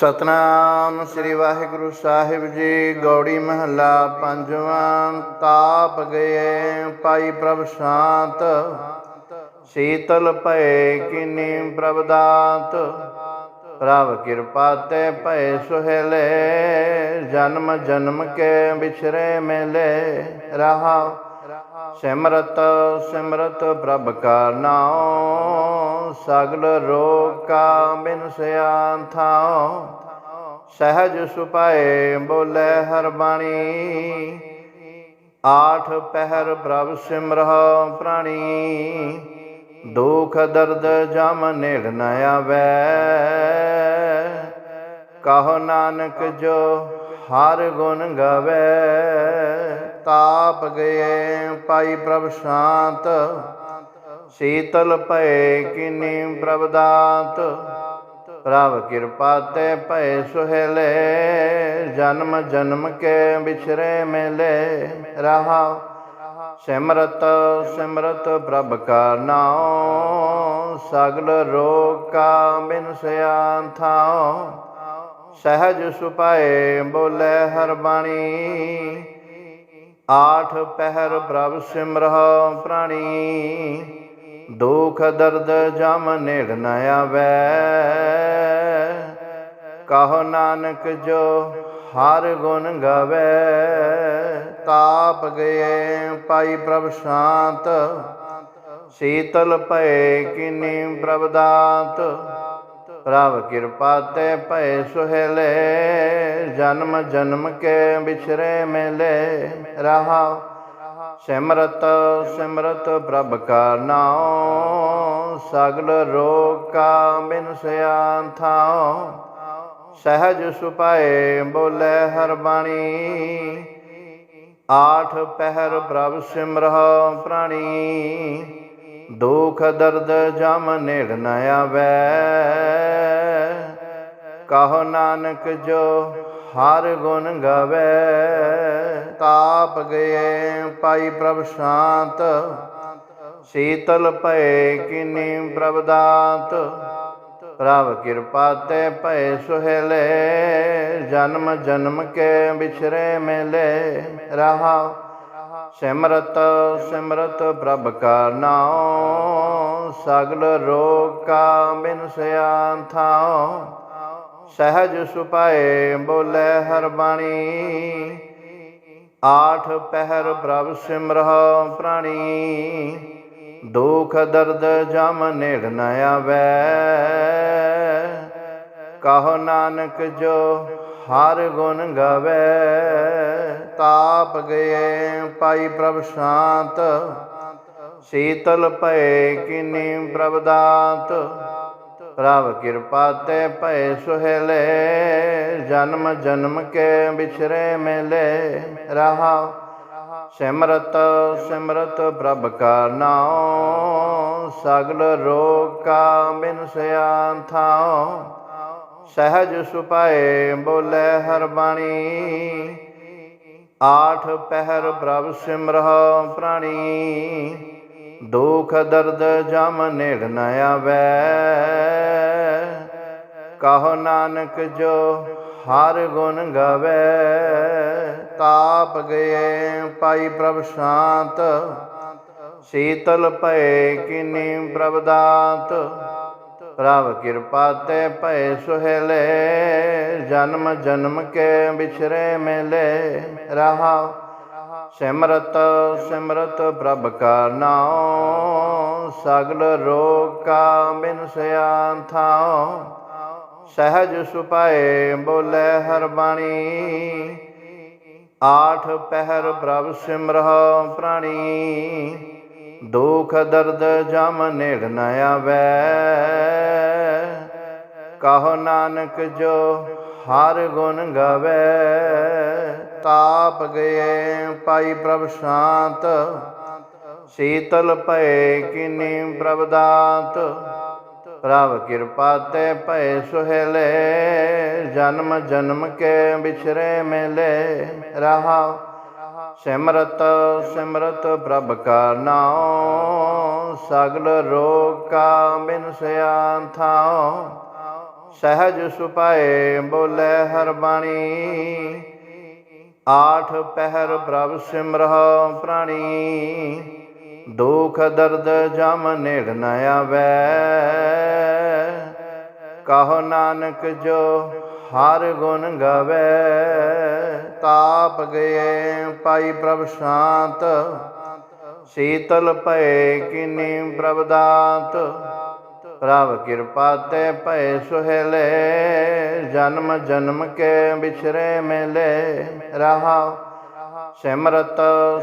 ਸਤਨਾਮ ਸ੍ਰੀ ਵਾਹਿਗੁਰੂ ਸਾਹਿਬ ਜੀ, ਗੌੜੀ ਮਹੱਲਾ ਪੰਜਵਾਂ, ਤਾਪ ਗਏ ਪਾਈ ਪ੍ਰਭ ਸ਼ਾਂਤ। ਸੀਤਲ ਭਏ ਕਿਨੀ ਪ੍ਰਭ ਦਾਤ। ਪ੍ਰਭ ਕਿਰਪਾ ਤੇ ਭਏ ਸੁਹੇਲੇ, ਜਨਮ ਜਨਮ ਕੇ ਵਿਛਰੇ ਮੇਲੇ ਰਹਾ। ਸਿਮਰਤ ਸਿਮਰਤ ਪ੍ਰਭ ਕਾ ਨਾਮ ਸਗਲ ਰੋਗ ਕਾ ਬਿਨਸਿਆ ਥਾਉ। ਸਹਿਜ ਸੁਪਾਏ ਬੋਲੇ ਹਰ ਬਾਣੀ। ਆਠ ਪਹਿਰ ਪ੍ਰਭ ਸਿਮਰਹੁ ਪ੍ਰਾਣੀ। ਦੁਖ ਦਰਦ ਜਮ ਨੇੜ ਨ ਆਵੈ। ਕਹੋ ਨਾਨਕ ਜੋ ਹਰ ਗੁਣ ਗਾਵੇ, ਤਾਪ ਗਏ ਪਾਈ ਪ੍ਰਭ ਸ਼ਾਂਤ, ਸੀਤਲ ਭਏ ਕਿਨੀ ਪ੍ਰਭ ਦਾਤ। ਪ੍ਰਭ ਕਿਰਪਾ ਤੇ ਭਏ ਸੁਹੇਲੇ, ਜਨਮ ਜਨਮ ਕੇ ਵਿਛਰੇ ਮਿਲੇ, ਰਹਾ। ਸਿਮਰਤ ਸਿਮਰਤ ਪ੍ਰਭ ਕਾ ਨਾਮ ਸਗਲ ਰੋਗ ਕਾ ਬਿਨਸਿਆ ਥਾਉ। ਸਹਿਜ ਸੁਪਾਏ ਬੋਲੇ ਹਰ ਬਾਣੀ। ਆਠ ਪਹਿਰ ਪ੍ਰਭ ਸਿਮਰਹੁ ਪ੍ਰਾਣੀ। ਦੁਖ ਦਰਦ ਜਮ ਨੇੜ ਨ ਆਵੈ। ਕਹੋ ਨਾਨਕ ਜੋ ਹਰ ਗੁਣ ਗਾਵੇ। ਤਾਪ ਗਏ ਪਾਈ ਪ੍ਰਭ ਸ਼ਾਂਤ। ਸੀਤਲ ਭਏ ਕਿਨੀ ਪ੍ਰਭ ਦਾਤ। ਪ੍ਰਭ ਕਿਰਪਾ ਤੇ ਭਏ ਸੁਹੇਲੇ, ਜਨਮ ਜਨਮ ਕੇ ਵਿਛਰੇ ਮੇਲੇ। ਰਹਾ ਸਿਮਰਤ ਸਿਮਰਤ ਪ੍ਰਭ ਕਾ ਨਾਮ ਸਗਲ ਰੋਗ ਕਾ ਬਿਨਸਿਆ ਥਾਉ। ਸਹਿਜ ਸੁਪਾਏ ਬੋਲੇ ਹਰ ਬਾਣੀ, ਆਠ ਪਹਿਰ ਪ੍ਰਭ ਸਿਮਰਹੁ ਪ੍ਰਾਣੀ। ਦੁਖ ਦਰਦ ਜਮ ਨੇੜ ਨ ਆਵੈ। ਕਹੋ ਨਾਨਕ ਜੋ ਹਰ ਗੁਣ ਗਾਵੇ। ਤਾਪ ਗਏ ਪਾਈ ਪ੍ਰਭ ਸ਼ਾਂਤ। ਸੀਤਲ ਭਏ ਕਿਨੀ ਪ੍ਰਭ ਦਾਤ। ਪ੍ਰਭ ਕਿਰਪਾ ਤੇ ਭਏ ਸੁਹੇਲੇ। ਜਨਮ ਜਨਮ ਕੇ ਵਿਛਰੇ ਮੇਲੇ। ਰਹਾ ਸਿਮਰਤ ਸਿਮਰਤ ਪ੍ਰਭ ਕਾ ਨਾਮ ਸਗਲ ਰੋਗ ਕਾ ਬਿਨਸਿਆ ਥਾਉ। ਸਹਿਜ ਸੁਪਾਏ ਬੋਲੇ ਹਰ ਬਾਣੀ। ਆਠ ਪਹਿਰ ਪ੍ਰਭ ਸਿਮਰਹੁ ਪ੍ਰਾਣੀ। ਦੁਖ ਦਰਦ ਜਮ ਨੇੜ ਨ ਆਵੈ। ਕਹੋ ਨਾਨਕ ਜੋ ਹਰ ਗੁਣ ਗਾਵੇ, ਤਾਪ ਗਏ ਪਾਈ ਪ੍ਰਭ ਸ਼ਾਂਤ। ਸੀਤਲ ਭਏ ਕਿਨੀ ਪ੍ਰਭ ਦਾਤ। ਪ੍ਰਭ ਕਿਰਪਾ ਤੇ ਭਏ ਸੁਹੇਲੇ, ਜਨਮ ਜਨਮ ਕੇ ਵਿਛਰੇ ਮੇਲੇ। ਰਹਾ ਸਿਮਰਤ ਸਿਮਰਤ ਪ੍ਰਭ ਕਾ ਨਾਮ ਸਗਲ ਰੋਗ ਕਾ ਬਿਨਸਿਆ ਥਾਉ। ਸਹਿਜ ਸੁਪਾਏ ਬੋਲੇ ਹਰ ਬਾਣੀ। ਆਠ ਪਹਿਰ ਪ੍ਰਭ ਸਿਮਰਹੁ ਪ੍ਰਾਣੀ। ਦੁਖ ਦਰਦ ਜਮ ਨੇੜ ਨ ਆਵੈ। ਕਹੋ ਨਾਨਕ ਜੋ ਹਰ ਗੁਣ ਗਾਵੇ। ਤਾਪ ਗਏ ਪਾਈ ਪ੍ਰਭ ਸ਼ਾਂਤ। ਸੀਤਲ ਭਏ ਕਿਨੀ ਪ੍ਰਭ ਦਾਤ। ਪ੍ਰਭ ਕਿਰਪਾ ਤੇ ਭਏ ਸੁਹੇਲੇ, ਜਨਮ ਜਨਮ ਕੇ ਵਿਛਰੇ ਮੇਲੇ। ਰਹਾ ਸਿਮਰਤ ਸਿਮਰਤ ਪ੍ਰਭ ਕਾ ਨਾਮ ਸਗਲ ਰੋਗ ਕਾ ਬਿਨਸਿਆ ਥਾਉ। ਸਹਿਜ ਸੁਪਾਏ ਬੋਲੇ ਹਰ ਬਾਣੀ, ਆਠ ਪਹਿਰ ਪ੍ਰਭ ਸਿਮਰਹੁ ਪ੍ਰਾਣੀ। ਦੁਖ ਦਰਦ ਜਮ ਨੇੜ ਨ ਆਵੈ। ਕਹੋ ਨਾਨਕ ਜੋ ਹਰ ਗੁਣ ਗਾਵੇ। ਤਾਪ ਗਏ ਪਾਈ ਪ੍ਰਭ ਸ਼ਾਂਤ। ਸੀਤਲ ਭਏ ਕਿਨੀ ਪ੍ਰਭ ਦਾਤ। ਪ੍ਰਭ ਕਿਰਪਾ ਤੇ ਭਏ ਸੁਹੇਲੇ। ਜਨਮ ਜਨਮ ਕੇ ਵਿਛਰੇ ਮੇਲੇ ਰਹਾ ਸਿਮਰਤ ਸਿਮਰਤ ਪ੍ਰਭ ਕਾ ਨਾਮ ਸਗਲ ਰੋਗ ਕਾ ਬਿਨਸਿਆ ਥਾਉ। ਸਹਿਜ ਸੁਪਾਏ ਬੋਲੇ ਹਰ ਬਾਣੀ ਆਠ ਪਹਿਰ ਪ੍ਰਭ ਸਿਮਰਹੁ ਪ੍ਰਾਣੀ। ਦੁਖ ਦਰਦ ਜਮ ਨੇੜ ਨ ਆਵੈ, ਕਹੋ ਨਾਨਕ ਜੋ ਹਰ ਗੁਣ ਗਾਵੇ, ਤਾਪ ਗਏ ਪਾਈ ਪ੍ਰਭ ਸ਼ਾਂਤ। ਸੀਤਲ ਭਏ ਕਿਨੀ ਪ੍ਰਭ ਦਾਤ। ਪ੍ਰਭ ਕਿਰਪਾ ਤੇ ਭਏ ਸੁਹੇਲੇ, ਜਨਮ ਜਨਮ ਕੇ ਵਿਛਰੇ ਮਿਲੇ। ਰਹਾ ਸਿਮਰਤ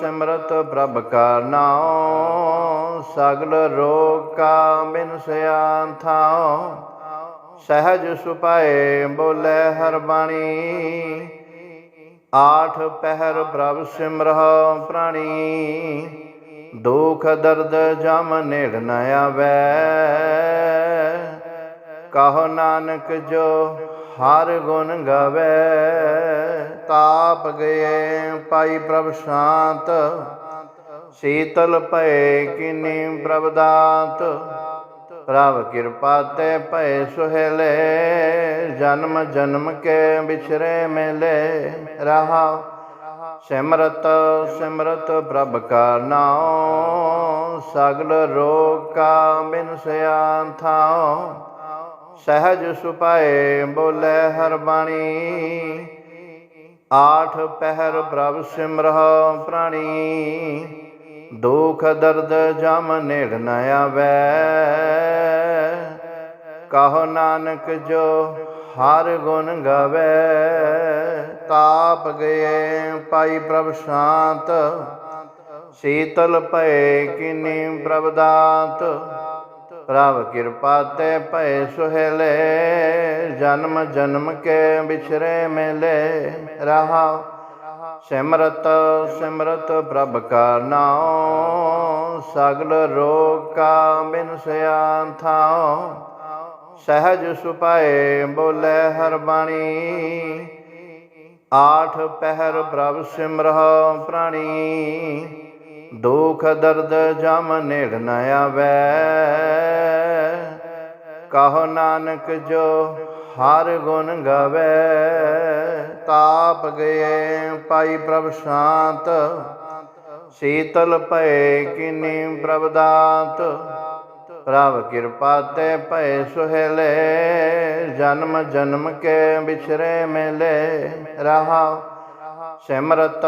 ਸਿਮਰਤ ਪ੍ਰਭ ਕਾ ਨਾਮ ਸਗਲ ਰੋਗ ਕਾ ਬਿਨ ਸਿਆਨ ਥਾਉ। ਸਹਿਜ ਸੁਪਾਏ ਬੋਲੇ ਹਰ ਬਾਣੀ। ਆਠ ਪਹਿਰ ਪ੍ਰਭ ਸਿਮਰਹੁ ਪ੍ਰਾਣੀ। ਦੁਖ ਦਰਦ ਜਮ ਨੇੜ ਨ ਆਵੈ। ਕਹੋ ਨਾਨਕ ਜੋ ਹਰ ਗੁਣ ਗਾਵੇ। ਤਾਪ ਗਏ ਪਾਈ ਪ੍ਰਭ ਸ਼ਾਂਤ। ਸੀਤਲ ਭਏ ਕਿਨੀ ਪ੍ਰਭ ਦਾਤ। ਪ੍ਰਭ ਕਿਰਪਾ ਤੇ ਭਏ ਸੁਹੇਲੇ, ਜਨਮ ਜਨਮ ਕੇ ਵਿਛਰੇ ਮੇਲੇ ਰਹਾ। ਸਿਮਰਤ ਸਿਮਰਤ ਪ੍ਰਭ ਕਾ ਨਾਮ ਸਗਲ ਰੋਗ ਕਾ ਬਿਨ ਥਾਉ। ਸਹਿਜ ਸੁਪਾਏ ਬੋਲੇ ਹਰ ਬਾਣੀ, ਆਠ ਪਹਿਰ ਪ੍ਰਭ ਸਿਮਰਹੁ ਪ੍ਰਾਣੀ। ਦੁਖ ਦਰਦ ਜਮ ਨੇੜ ਨ ਆਵੈ। ਕਹੋ ਨਾਨਕ ਜੋ ਹਰ ਗੁਣ ਗਾਵੇ। ਤਾਪ ਗਏ ਪਾਈ ਪ੍ਰਭ ਸ਼ਾਂਤ। ਸੀਤਲ ਭਏ ਕਿਨੀ ਪ੍ਰਭ ਦਾਤ। ਪ੍ਰਭ ਕਿਰਪਾ ਤੇ ਭਏ ਸੁਹੇਲੇ। ਜਨਮ ਜਨਮ ਕੇ ਵਿਛਰੇ ਮੇਲੇ ਰਹਾ ਸਿਮਰਤ ਸਿਮਰਤ ਪ੍ਰਭ ਕਾ ਨਾਮ ਸਗਲ ਰੋਗ ਕਾ ਬਿਨ ਥਾਉ। ਸਹਿਜ ਸੁਪਾਏ ਬੋਲੇ ਹਰ ਬਾਣੀ। ਆਠ ਪਹਿਰ ਪ੍ਰਭ ਸਿਮਰਹੁ ਪ੍ਰਾਣੀ। ਦੁਖ ਦਰਦ ਜਮ ਨੇੜ ਨ ਆਵੈ। ਕਹੋ ਨਾਨਕ ਜੋ ਹਰ ਗੁਣ ਗਾਵੇ, ਤਾਪ ਗਏ ਪਾਈ ਪ੍ਰਭ ਸ਼ਾਂਤ। ਸੀਤਲ ਭਏ ਕਿਨੀ ਪ੍ਰਭ ਦਾਤ, ਪ੍ਰਭ ਕਿਰਪਾ ਤੇ ਭਏ ਸੁਹੇਲੇ। ਜਨਮ ਜਨਮ ਕੇ ਵਿਛਰੇ ਮੇਲੇ ਰਹਾ। ਸਿਮਰਤ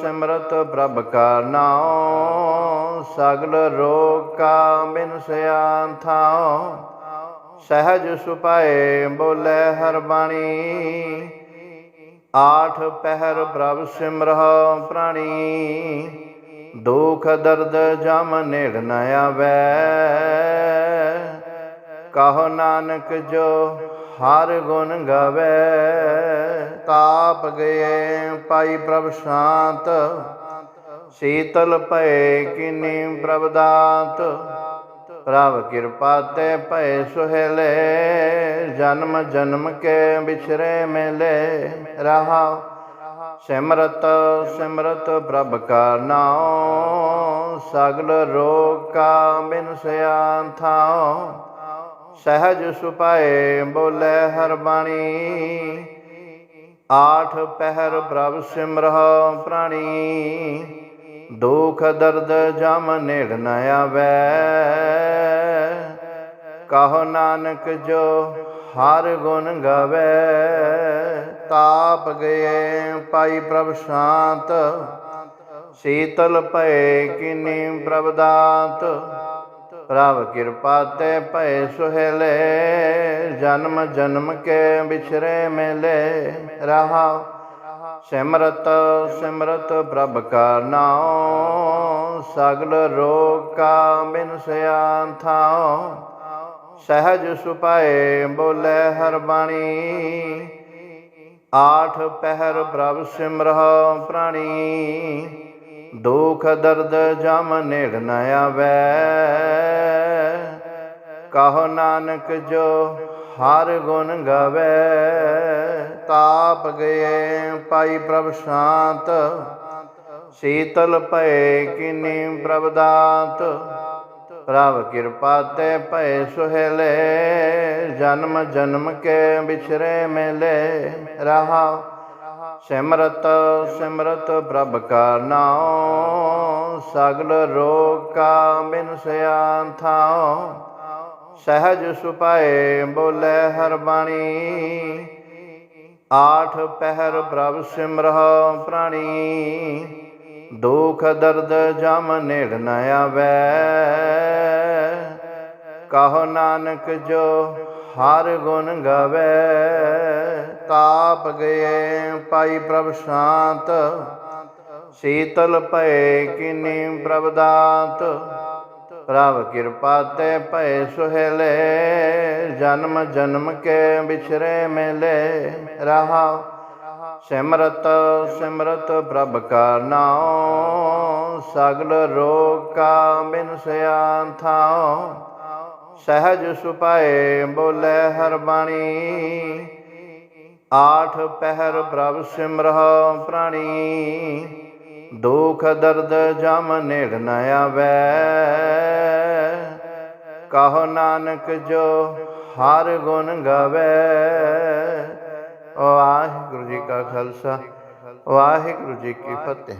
ਸਿਮਰਤ ਪ੍ਰਭ ਕਾ ਨਾਮ ਸਗਲ ਰੋਗ ਕਾ ਬਿਨ ਸਿਆਨ ਥਾਉ। ਸਹਿਜ ਸੁਪਾਏ ਬੋਲੇ ਹਰ ਬਾਣੀ। ਆਠ ਪਹਿਰ ਪ੍ਰਭ ਸਿਮਰਹੁ ਪ੍ਰਾਣੀ। ਦੁਖ ਦਰਦ ਜਮ ਨੇੜ ਨ ਆਵੈ। ਕਹੋ ਨਾਨਕ ਜੋ ਹਰ ਗੁਣ ਗਾਵੇ। ਤਾਪ ਗਏ ਪਾਈ ਪ੍ਰਭ ਸ਼ਾਂਤ। ਸੀਤਲ ਭਏ ਕਿਨੀ ਪ੍ਰਭ ਦਾਤ। ਪ੍ਰਭ ਕਿਰਪਾ ਤੇ ਭਏ ਸੁਹੇਲੇ, ਜਨਮ ਜਨਮ ਕੇ ਵਿਛਰੇ ਮੇਲੇ, ਰਹਾ। ਸਿਮਰਤ ਸਿਮਰਤ ਪ੍ਰਭ ਕਾ ਨਾਮ ਸਗਲ ਰੋਗ ਕਾ ਬਿਨ ਥਾਉ। ਸਹਿਜ ਸੁਪਾਏ ਬੋਲੇ ਹਰ ਬਾਣੀ, ਆਠ ਪਹਿਰ ਪ੍ਰਭ ਸਿਮਰਹੁ ਪ੍ਰਾਣੀ। ਦੁਖ ਦਰਦ ਜਮ ਨੇੜ ਨ ਆਵੈ। ਕਹੋ ਨਾਨਕ ਜੋ ਹਰ ਗੁਣ ਗਾਵੇ। ਤਾਪ ਗਏ ਪਾਈ ਪ੍ਰਭ ਸ਼ਾਂਤ। ਸੀਤਲ ਭਏ ਕਿਨੀ ਪ੍ਰਭ ਦਾਤ। ਪ੍ਰਭ ਕਿਰਪਾ ਤੇ ਭਏ ਸੁਹੇਲੇ। ਜਨਮ ਜਨਮ ਕੇ ਵਿਛਰੇ ਮੇਲੇ। ਰਹਾ ਸਿਮਰਤ ਸਿਮਰਤ ਪ੍ਰਭ ਕਾ ਨਾਮ ਸਗਲ ਰੋਗ ਕਾ ਬਿਨ ਥਾਉ। ਸਹਿਜ ਸੁਪਾਏ ਬੋਲੇ ਹਰ ਬਾਣੀ, ਆਠ ਪਹਿਰ ਪ੍ਰਭ ਸਿਮਰਹੁ ਪ੍ਰਾਣੀ। ਦੁਖ ਦਰਦ ਜਮ ਨੇੜ ਨ ਆਵੈ, ਕਹੋ ਨਾਨਕ ਜੋ ਹਰ ਗੁਣ ਗਾਵੇ, ਤਾਪ ਗਏ ਪਾਈ ਪ੍ਰਭ ਸ਼ਾਂਤ। ਸੀਤਲ ਭਏ ਕਿਨੀ ਪ੍ਰਭ ਦਾਤ। ਪ੍ਰਭ ਕਿਰਪਾ ਤੇ ਭਏ ਸੁਹੇਲੇ, ਜਨਮ ਜਨਮ ਕੇ ਵਿਛਰੇ ਮੇਲੇ ਰਹਾ। ਸਿਮਰਤ ਸਿਮਰਤ ਪ੍ਰਭ ਕਾ ਨਾਮ ਸਗਲ ਰੋਗ ਕਾ ਬਿਨ ਸਿਆਨ ਥਾਉ। ਸਹਿਜ ਸੁਪਾਏ ਬੋਲੇ ਹਰ ਬਾਣੀ ਆਠ ਪਹਿਰ ਪ੍ਰਭ ਸਿਮਰਹੁ ਪ੍ਰਾਣੀ। ਦੁਖ ਦਰਦ ਜਮ ਨੇੜ ਨ ਆਵੈ। ਕਹੋ ਨਾਨਕ ਜੋ ਹਰ ਗੁਣ ਗਾਵੇ। ਤਾਪ ਗਏ ਪਾਈ ਪ੍ਰਭ ਸ਼ਾਂਤ। ਸੀਤਲ ਭਏ ਕਿਨੀ ਪ੍ਰਭ ਦਾਤ। ਪ੍ਰਭ ਕਿਰਪਾ ਤੇ ਭਏ ਸੁਹੇਲੇ, ਜਨਮ ਜਨਮ ਕੇ ਵਿਛਰੇ ਮੇਲੇ। ਰਹਾ ਸਿਮਰਤ ਸਿਮਰਤ ਪ੍ਰਭ ਕਾ ਨਾਮ ਸਗਲ ਰੋਗ ਕਾ ਬਿਨ ਸਿਆਨ ਥਾਉ। ਸਹਿਜ ਸੁਪਾਏ ਬੋਲੇ ਹਰ ਬਾਣੀ, ਆਠ ਪਹਿਰ ਪ੍ਰਭ ਸਿਮਰਹੁ ਪ੍ਰਾਣੀ। ਦੁਖ ਦਰਦ ਜਮ ਨੇੜ ਨ ਆਵੈ। ਕਹੋ ਨਾਨਕ ਜੋ ਹਰ ਗੁਣ ਗਾਵੇ। ਵਾਹਿਗੁਰੂ ਜੀ ਕਾ ਖਾਲਸਾ, ਵਾਹਿਗੁਰੂ ਜੀ ਕੀ ਫਤਿਹ।